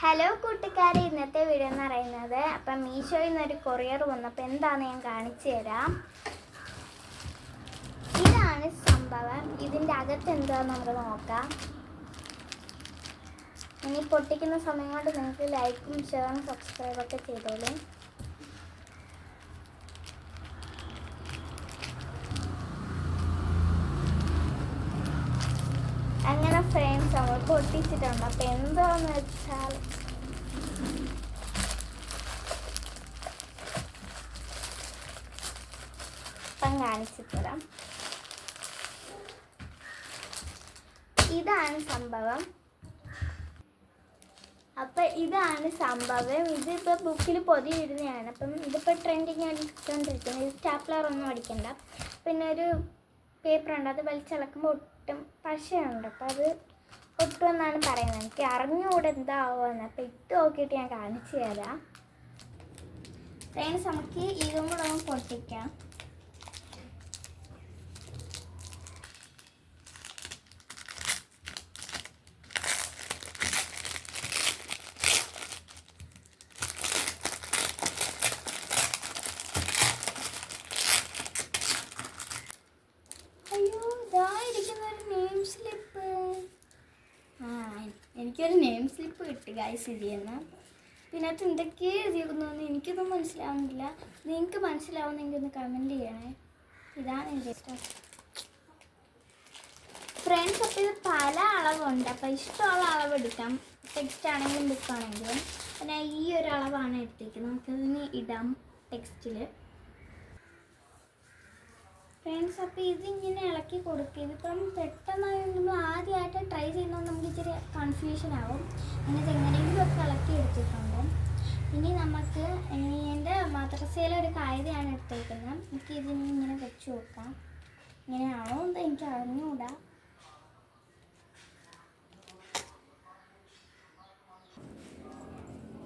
Hello കൂട്ടുകാരെ. ഇന്നത്തെ video എന്ന് പറയുന്നത് അപ്പം മീഷോയിൽ നിന്നൊരു കൊറിയർ വന്നപ്പോൾ എന്താണ് ഞാൻ കാണിച്ചു തരാം. ഇതാണ് സംഭവം. ഇതിന്റെ അകത്ത് എന്താണെന്ന് നമുക്ക് നോക്കാം. ഇനി പൊട്ടിക്കുന്ന സമയം കൊണ്ട് നിങ്ങൾക്ക് ലൈക്കും ഷെയറും സബ്സ്ക്രൈബൊക്കെ ചെയ്തോളൂ. ഫ്രണ്ട്സ് ഒട്ടിച്ചിട്ടുണ്ട്. അപ്പം എന്താന്ന് വെച്ചാൽ ഇപ്പം കാണിച്ചു തരാം. ഇതാണ് സംഭവം. അപ്പൊ ഇതാണ് സംഭവം. ഇതിപ്പോ ബുക്കിൽ പൊതി ഇടുന്നതാണ് അപ്പം ഇതിപ്പോ ട്രെൻഡിങ് അടിച്ചുകൊണ്ടിരിക്കുന്നത് സ്റ്റാപ്ലർ ഒന്നും അടിക്കണ്ട. പിന്നെ ഒരു പേപ്പർ ഉണ്ട്. അത് വലിച്ചിളക്കുമ്പോൾ ഒട്ടും പശയുണ്ട്. അപ്പം അത് ഒട്ടുമെന്നാണ് പറയുന്നത്. എനിക്ക് അറിഞ്ഞുകൂടെ എന്താവുമെന്ന്. അപ്പം ഇട്ട് നോക്കിയിട്ട് ഞാൻ കാണിച്ചു തരാം. ഫ്രണ്ട്സ് നമുക്ക് ഇതും കൂടെ പൊട്ടിക്കാം അയ്യോ ഇതാ ഇരിക്കുന്ന ഒരു നെയിം സ്ലിപ്പ് ആ എനിക്കൊരു നെയിം സ്ലിപ്പ് കിട്ടി ഗൈസ് നിന്ന്. പിന്നെ അത് എന്തൊക്കെയോ എഴുതിയിരുന്നെന്ന് എനിക്കൊന്നും മനസ്സിലാവുന്നില്ല. നിങ്ങൾക്ക് മനസ്സിലാവുന്നെങ്കിൽ ഒന്ന് കമന്റ് ചെയ്യണേ. ഇതാണ് എന്റെ ഇഷ്ടം. ഫ്രണ്ട്സ് അപ്പോൾ ഇത് പല അളവുണ്ട്. അപ്പോൾ ഇഷ്ടമുള്ള അളവ് എടുക്കാം. ടെക്സ്റ്റ് ആണെങ്കിലും ബുക്ക് ആണെങ്കിലും. പിന്നെ ഈ ഒരു അളവാണ് എടുത്തേക്കുന്നത്. നമുക്കതിന് ഇടാം ടെക്സ്റ്റിൽ ഫ്രണ്ട്സ് അപ്പോൾ ഇതിങ്ങനെ ഇളക്കി കൊടുക്കുക ഇതിപ്പം പെട്ടെന്നായി നമ്മൾ ആദ്യമായിട്ട് ട്രൈ ചെയ്യുന്നത് നമുക്ക് ഇച്ചിരി കൺഫ്യൂഷൻ ആവും. എന്നിട്ട് എങ്ങനെയെങ്കിലും ഒക്കെ ഇളക്കി എടുത്തിട്ടുണ്ട്. ഇനി നമുക്ക് എന്റെ മദ്രസയിലെ ഒരു കായതയാണ് എടുത്തേക്കുന്നത്. നമുക്ക് ഇതിനെ ഇങ്ങനെ വെച്ച് നോക്കാം ഇങ്ങനെയാണോ എന്ന് എനിക്ക് അറിഞ്ഞുകൂടാ.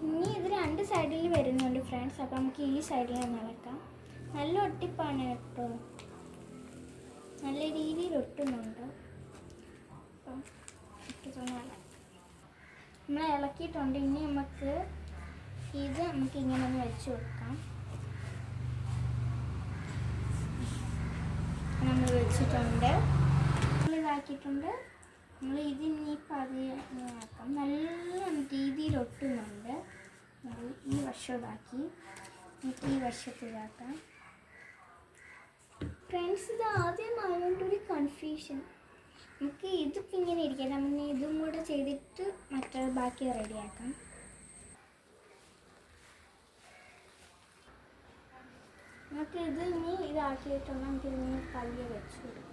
ഇനി ഇത് രണ്ട് സൈഡിൽ വരുന്നുണ്ട് ഫ്രണ്ട്സ് അപ്പോൾ നമുക്ക് ഈ സൈഡിൽ നിന്ന് ഇളക്കാം. നല്ല ഒട്ടിപ്പാണ് കേട്ടോ. നല്ല രീതിയിൽ ഒട്ടുന്നുണ്ട്. നമ്മൾ ഇളക്കിയിട്ടുണ്ട്. ഇനി നമുക്ക് ഇത് നമുക്ക് ഇങ്ങനെ ഒന്ന് വെച്ച് കൊടുക്കാം. നമ്മൾ വെച്ചിട്ടുണ്ട്. നമ്മൾ ഇതാക്കിയിട്ടുണ്ട്. നമ്മൾ ഇത് ഇനി അത് ആക്കാം നല്ല രീതിയിൽ ഒട്ടുന്നുണ്ട്. ഈ വശം ഇതാക്കി. നമുക്ക് ഈ വശത്ത് ഇതാക്കാം. ഫ്രണ്ട്സ് ഇത് ആദ്യമായതുകൊണ്ട് ഒരു കൺഫ്യൂഷൻ നമുക്ക് ഇതിപ്പോൾ ഇങ്ങനെ ഇരിക്കാം. നമ്മൾ ഇതും കൂടെ ചെയ്തിട്ട് മറ്റേ ബാക്കി റെഡിയാക്കാം നമുക്ക് ഇത് ഇനി ഇതാക്കിയിട്ടുണ്ട് നമുക്ക് ഇതിന് പയ്യെ വെച്ച് കൊടുക്കാം.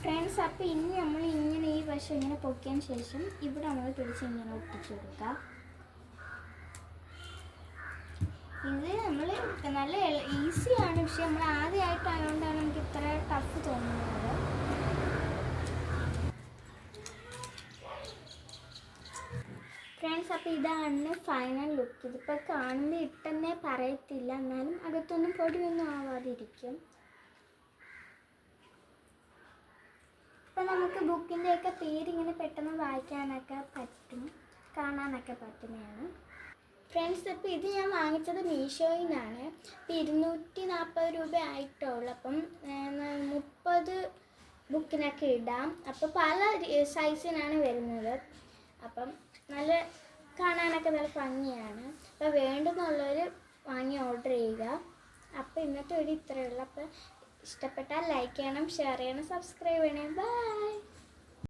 ഫ്രണ്ട്സ് അപ്പോൾ ഇനി നമ്മൾ ഇങ്ങനെ ഈ വശം ഇങ്ങനെ പൊക്കിയതിന് ശേഷം ഇവിടെ നമ്മൾ പിടിച്ച് ഇങ്ങനെ ഒട്ടിച്ചു കൊടുക്കുക ഇത് നമ്മൾ നല്ല ഈസിയാണ് പക്ഷെ നമ്മൾ ആദ്യമായിട്ടായതുകൊണ്ടാണ് നമുക്ക് ഇത്ര ടഫ് തോന്നുന്നത്. ഫ്രണ്ട്സ് അപ്പോൾ ഇതാണ് ഫൈനൽ ലുക്ക് ഇതിപ്പോൾ കാണുമ്പോൾ ഇട്ടെന്നേ പറയത്തില്ല. എന്നാലും അകത്തൊന്നും പൊടിയൊന്നും ആവാതിരിക്കും. ഇപ്പം നമുക്ക് ബുക്കിന്റെയൊക്കെ പേരിങ്ങനെ പെട്ടെന്ന് വായിക്കാനൊക്കെ പറ്റും. കാണാനൊക്കെ പറ്റുന്നതാണ്. ഫ്രണ്ട്സ് അപ്പോൾ ഇത് ഞാൻ വാങ്ങിച്ചത് മീഷോയിൽ നിന്നാണ് ഇപ്പം ഇരുന്നൂറ്റി നാൽപ്പത് രൂപ ആയിട്ടുള്ളൂ അപ്പം മുപ്പത് ബുക്കിനൊക്കെ ഇടാം. അപ്പം പല സൈസിനാണ് വരുന്നത്. അപ്പം നല്ല കാണാനൊക്കെ നല്ല ഭംഗിയാണ്. അപ്പം വേണ്ടുന്നുള്ളവർ വാങ്ങി ഓർഡർ ചെയ്യുക. അപ്പം ഇന്നത്തെ ഒരു ഇത്രയേ ഉള്ളൂ. അപ്പോൾ ഇഷ്ടപ്പെട്ടാൽ ലൈക്ക് ചെയ്യണം ഷെയർ ചെയ്യണം സബ്സ്ക്രൈബ് ചെയ്യണം. ബൈ